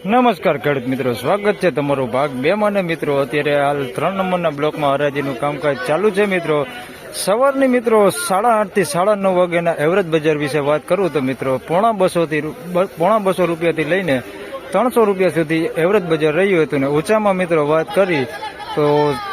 નમસ્કાર ખેડૂત મિત્રો, સ્વાગત છે તમારું ભાગ બે મને મિત્રો, અત્યારે હાલ ત્રણ નંબરના બ્લોકમાં હરાજીનું કામકાજ ચાલુ છે મિત્રો. સવારની મિત્રો સાડા આઠથી સાડા નવ વાગ્યાના એવરેજ બજાર વિશે વાત કરું તો મિત્રો, પોણા બસોથી પોણા બસો રૂપિયાથી લઈને ત્રણસો રૂપિયા સુધી એવરેજ બજાર રહ્યું હતું ને ઊંચામાં મિત્રો વાત કરી તો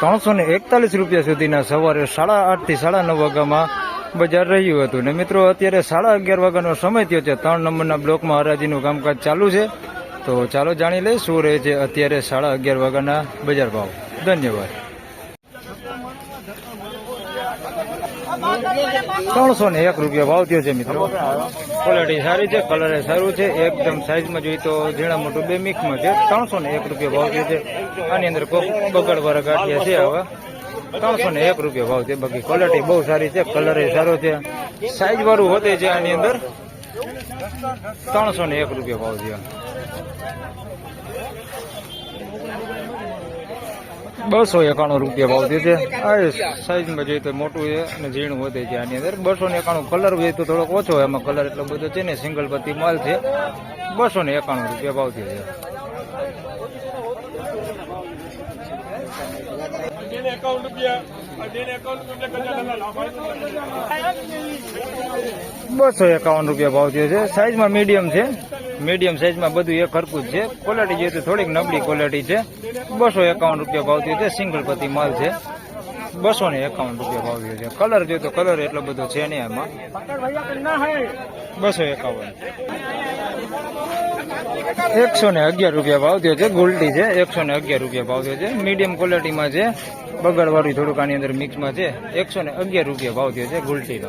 ત્રણસો ને એકતાલીસ રૂપિયા સુધીના સવારે સાડા આઠથી સાડા નવ વાગ્યામાં બજાર રહ્યું હતું ને મિત્રો, અત્યારે સાડા અગિયાર વાગ્યાનો સમય થયો છે. ત્રણ નંબરના બ્લોકમાં હરાજીનું કામકાજ ચાલુ છે. તો ચાલો જાણી લઈએ શું રહે છે અત્યારે સાડા અગિયાર વાગ્યાના બજાર ભાવ. ધન્યવાદ. ત્રણસો ને એક રૂપિયા ભાવ થયો છે મિત્રો. ક્વોલિટી સારી છે કલર સારું છે, એકદમ સાઈઝમાં જોઈએ તો ઝીણા મોટું બે મિક્સમાં છે. ત્રણસો ને એક રૂપિયા ભાવ થયો છે. આની અંદર બગડવાળા ગાંઠિયા છે હવે ત્રણસો ને એક રૂપિયા ભાવ છે. બાકી ક્વોલિટી બહુ સારી છે કલર સારો છે. સાઈઝ વાળું હોતે છે આની અંદર. ત્રણસો ને એક રૂપિયા ભાવ છે બસો એકાણું રૂપિયા ભાવ છે આ સાઈઝમાં જોઈએ તો મોટું છે અને ઝીણું વધે છે આની અંદર. બસો ને એકાણું કલર જોઈએ તો થોડોક ઓછો એમાં કલર એટલો બધો છે ને સિંગલ પતિ માલ છે. બસો ને એકાણું રૂપિયા ભાવ દે છે. બસો એકાવન રૂપિયા ભાવ થયો છે. સાઈઝમાં મીડિયમ છે. મીડિયમ સાઇઝમાં બધું એક હરકું જ છે. ક્વોલિટી જોઈએ તો થોડીક નબળી ક્વોલિટી છે. બસો એકાવન રૂપિયા ભાવ થયો છે. સિંગલ પતિ માલ છે. બસો ને એકાવન રૂપિયા ભાવ થયો છે. કલર જોઈએ તો કલર એટલો બધો છે નહીં એમાં બસો એકાવન. એકસો ને અગિયાર રૂપિયા ભાવ થયો છે. ગોલ્ટી છે. એકસો ને અગિયાર રૂપિયા ભાવ છે. મીડિયમ ક્વોલિટીમાં છે. બગડવાળું થોડુંક આની અંદર મિક્સમાં છે. એકસો ને અગિયાર રૂપિયા ભાવ થયો છે ગોલ્ટીનો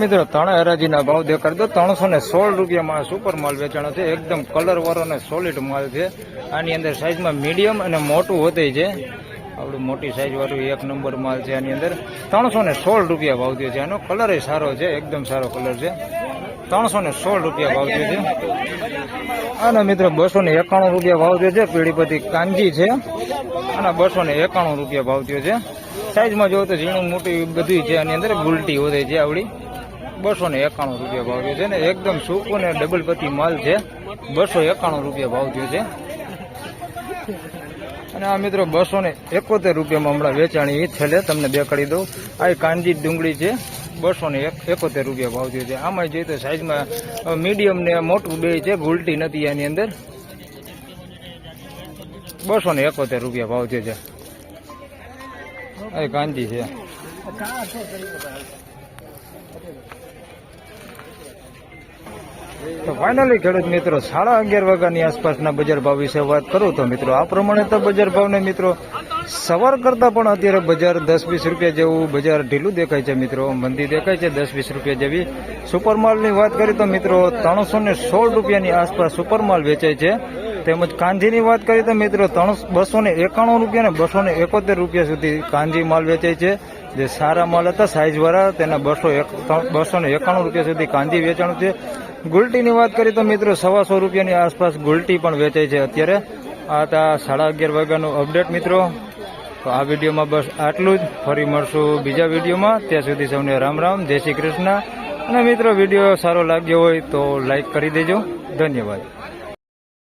મિત્રો ત્રણ હરાજીના ભાવ દેખાડ દો. ત્રણસો ને સોળ રૂપિયામાં સુપર માલ વેચાણો છે એકદમ કલર વાળો ને સોલિડ માલ છે. આની અંદર સાઈઝમાં મીડિયમ અને મોટું હોતે છે. આપણું મોટી સાઈઝવાળું એક નંબર માલ છે આની અંદર. ત્રણસો ને સોળ રૂપિયા ભાવ થયો છે. આનો કલર સારો છે, એકદમ સારો કલર છે. ત્રણસો ને સોળ રૂપિયા ભાવ થયો છે. અને મિત્રો બસો ને એકાણું રૂપિયા ભાવ થયો છે. પીડીપતિ કાંજી છે. અને બસો ને એકાણું રૂપિયા ભાવ થયો છે. સાઈઝમાં જોવો તો ઝીણું મોટી બધી છે આની અંદર. ગુલટી વધે છે આવડી. બસો ને એકાણું રૂપિયા ભાવ થયો છે. ને એકદમ સૂકું ને ડબલ પતિ માલ છે. બસો એકાણું રૂપિયા ભાવ થયો છે. અને આ મિત્રો બસો ને એકોતેર રૂપિયામાં હમણાં વેચાણી છેલ્લે તમને દેખાડી દઉં. આ એ કાંજી ડુંગળી છે. બસો ને એક એકોતેર રૂપિયા ભાવ થયો છે. આમાં જોઈએ તો સાઈઝમાં મીડિયમ ને મોટું બે છે. ભૂલટી નથી આની અંદર. બસો ને એકોતેર રૂપિયા ભાવ થયો છે. આ કાંજી છે. તો ફાઇનલી ખેડૂત મિત્રો સાડા અગિયાર વાગ્યાની આસપાસના બજાર ભાવ વિશે વાત કરું તો મિત્રો, આ પ્રમાણે તો બજાર ભાવને મિત્રો, સવાર કરતાં પણ અત્યારે બજાર દસ વીસ રૂપિયા જેવું બજાર ઢીલું દેખાય છે મિત્રો, મંદી દેખાય છે દસ વીસ રૂપિયા જેવી. સુપરમાલની વાત કરીએ તો મિત્રો, ત્રણસો ને સોળ રૂપિયાની આસપાસ સુપરમાલ વેચાય છે. તેમજ કાંજીની વાત કરીએ તો મિત્રો, ત્રણ, બસો ને એકાણું રૂપિયા ને બસો ને એકોતેર રૂપિયા સુધી કાંજી માલ વેચાય છે. જે સારા માલ હતા સાઇઝવાળા તેના બસો એક બસો ને એકાણું રૂપિયા સુધી કાંદી વેચાણું છે. ગુલટીની વાત કરીએ તો મિત્રો સવાસો રૂપિયાની આસપાસ ગુલટી પણ વેચાય છે અત્યારે. આ હતા સાડા અગિયાર વાગ્યાનું અપડેટ મિત્રો. તો આ વિડીયોમાં બસ આટલું જ. ફરી મળશું બીજા વિડીયોમાં. ત્યાં સુધી સૌને રામ રામ. જય શ્રી કૃષ્ણ. અને મિત્રો વીડિયો સારો લાગ્યો હોય તો લાઈક કરી દેજો. ધન્યવાદ.